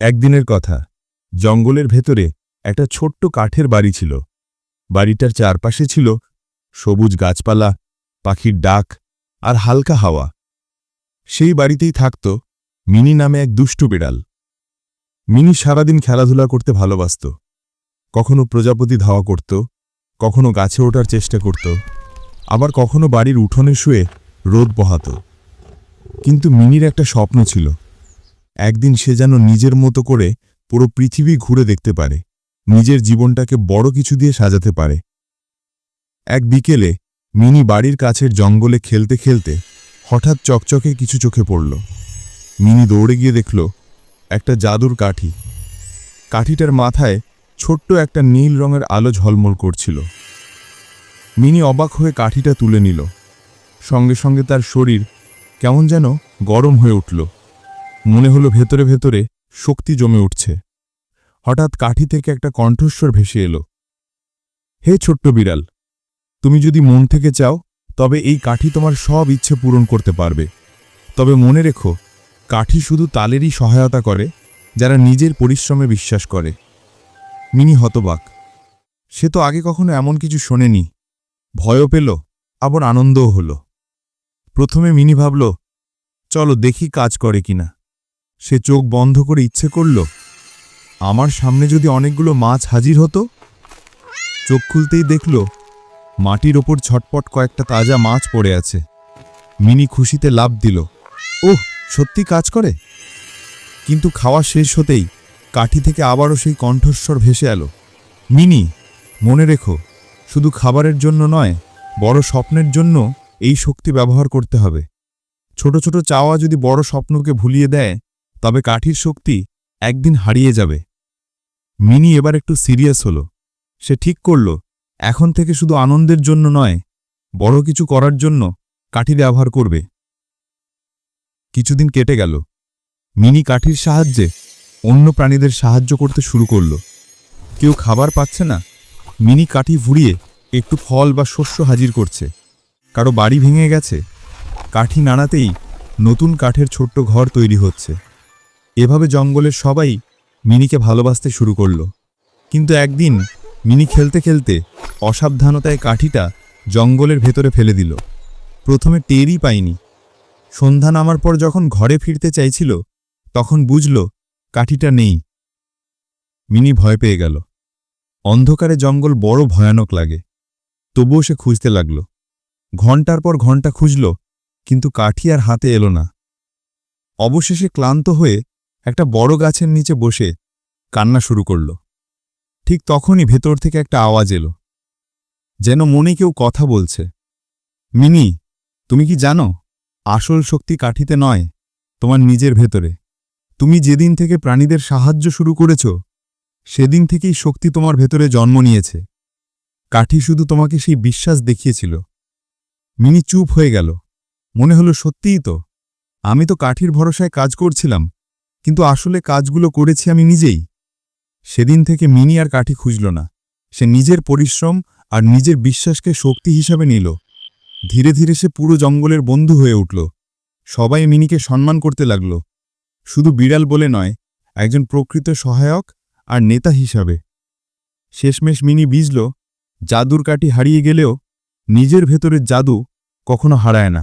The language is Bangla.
একদিনের কথা। জঙ্গলের ভেতরে একটা ছোট্ট কাঠের বাড়ি ছিল। বাড়িটার চারপাশে ছিল সবুজ গাছপালা, পাখির ডাক আর হালকা হাওয়া। সেই বাড়িতেই থাকত মিনি নামে এক দুষ্টু বিড়াল। মিনি সারাদিন খেলাধুলা করতে ভালোবাসত। কখনো প্রজাপতি ধাওয়া করত, কখনো গাছে ওঠার চেষ্টা করত, আবার কখনো বাড়ির উঠোনে শুয়ে রোদ বহাত। কিন্তু মিনির একটা স্বপ্ন ছিল। একদিন সে যেন নিজের মতো করে পুরো পৃথিবী ঘুরে দেখতে পারে নিজের জীবনটাকে বড় কিছু দিয়ে সাজাতে পারে। এক বিকেলে মিনি বাড়ির কাছের জঙ্গলে খেলতে খেলতে হঠাৎ চকচকে কিছু চোখে পড়ল। মিনি দৌড়ে গিয়ে দেখল একটা জাদুর কাঠি। কাঠিটার মাথায় ছোট্ট একটা নীল রঙের আলো ঝলমল করছিল। মিনি অবাক হয়ে কাঠিটা তুলে নিল। সঙ্গে সঙ্গে তার শরীর কেমন যেন গরম হয়ে উঠল। মনে হলো ভেতরে ভেতরে শক্তি জমে উঠছে। হঠাৎ কাঠি থেকে একটা কণ্ঠস্বর ভেসে এলো। হে ছোট্ট বিড়াল, তুমি যদি মন থেকে চাও, তবে এই কাঠি তোমার সব ইচ্ছে পূরণ করতে পারবে। তবে মনে রেখো, কাঠি শুধু তালেরই সহায়তা করে, যারা নিজের পরিশ্রমে বিশ্বাস করে। মিনি হতবাক, সে তো আগে কখনো এমন কিছু শোনেনি। ভয়ও পেল, আবার আনন্দও হল। প্রথমে মিনি ভাবল, চলো দেখি কাজ করে কিনা। সে চোখ বন্ধ করে ইচ্ছে করল, আমার সামনে যদি অনেকগুলো মাছ হাজির হতো? চোখ খুলতেই দেখল, মাটির ওপর ছটপট কয়েকটা তাজা মাছ পড়ে আছে। মিনি খুশিতে লাভ দিল, ওহ, সত্যি কাজ করে? কিন্তু খাওয়া শেষ হতেই কাঠি থেকে আবারও সেই কণ্ঠস্বর ভেসে এলো, মিনি, মনে রেখো, শুধু খাবারের জন্য নয়, বড় স্বপ্নের জন্য এই শক্তি ব্যবহার করতে হবে। ছোট ছোট চাওয়া যদি বড় স্বপ্নকে ভুলিয়ে দেয় তবে কাঠির শক্তি একদিন হারিয়ে যাবে। মিনি এবার একটু সিরিয়াস হলো। সে ঠিক করল, এখন থেকে শুধু আনন্দের জন্য নয়, বড় কিছু করার জন্য কাঠি ব্যবহার করবে। কিছুদিন কেটে গেল। মিনি কাঠির সাহায্যে অন্য প্রাণীদের সাহায্য করতে শুরু করল। কেউ খাবার পাচ্ছে না। মিনি কাঠি ভুড়িয়ে একটু ফল বা শস্য হাজির করছে। কারও বাড়ি ভেঙে গেছে। কাঠি নাড়াতেই নতুন কাঠের ছোট্ট ঘর তৈরি হচ্ছে। এভাবে জঙ্গলের সবাই মিনিকে ভালোবাসতে শুরু করল। কিন্তু একদিন মিনি খেলতে খেলতে অসাবধানতায় কাঠিটা জঙ্গলের ভেতরে ফেলে দিল। প্রথমে টেরই পায়নি। সন্ধ্যা নামার পর যখন ঘরে ফিরতে চাইছিল, তখন বুঝল কাঠিটা নেই। মিনি ভয় পেয়ে গেল। অন্ধকারে জঙ্গল বড় ভয়ানক লাগে। তবুও সে খুঁজতে লাগল। ঘণ্টার পর ঘণ্টা খুঁজল, কিন্তু কাঠি আর হাতে এলো না। অবশেষে ক্লান্ত হয়ে একটা বড় গাছের নিচে বসে কান্না শুরু করল। ঠিক তখনই ভেতর থেকে একটা আওয়াজ এলো। যেন মনে কেউ কথা বলছে। মিনি, তুমি কি জানো, আসল শক্তি কাঠিতে নয়, তোমার নিজের ভেতরে। তুমি যেদিন থেকে প্রাণীদের সাহায্য শুরু করেছ, সেদিন থেকেই শক্তি তোমার ভেতরে জন্ম নিয়েছে। কাঠি শুধু তোমাকে সেই বিশ্বাস দেখিয়েছিল। মিনি চুপ হয়ে গেল। মনে হলো, সত্যিই তো, আমি তো কাঠির ভরসায় কাজ করছিলাম কিন্তু আসলে কাজগুলো করেছি আমি নিজেই। সেদিন থেকে মিনি আর কাঠি খুঁজল না। সে নিজের পরিশ্রম আর নিজের বিশ্বাসকে শক্তি হিসাবে নিল। ধীরে ধীরে সে পুরো জঙ্গলের বন্ধু হয়ে উঠল। সবাই মিনিকে সম্মান করতে লাগল। শুধু বিড়াল বলে নয়, একজন প্রকৃত সহায়ক আর নেতা হিসাবে। শেষমেশ মিনি বিজল জাদুর কাঠি হারিয়ে গেলেও নিজের ভেতরের জাদু কখনো হারায় না।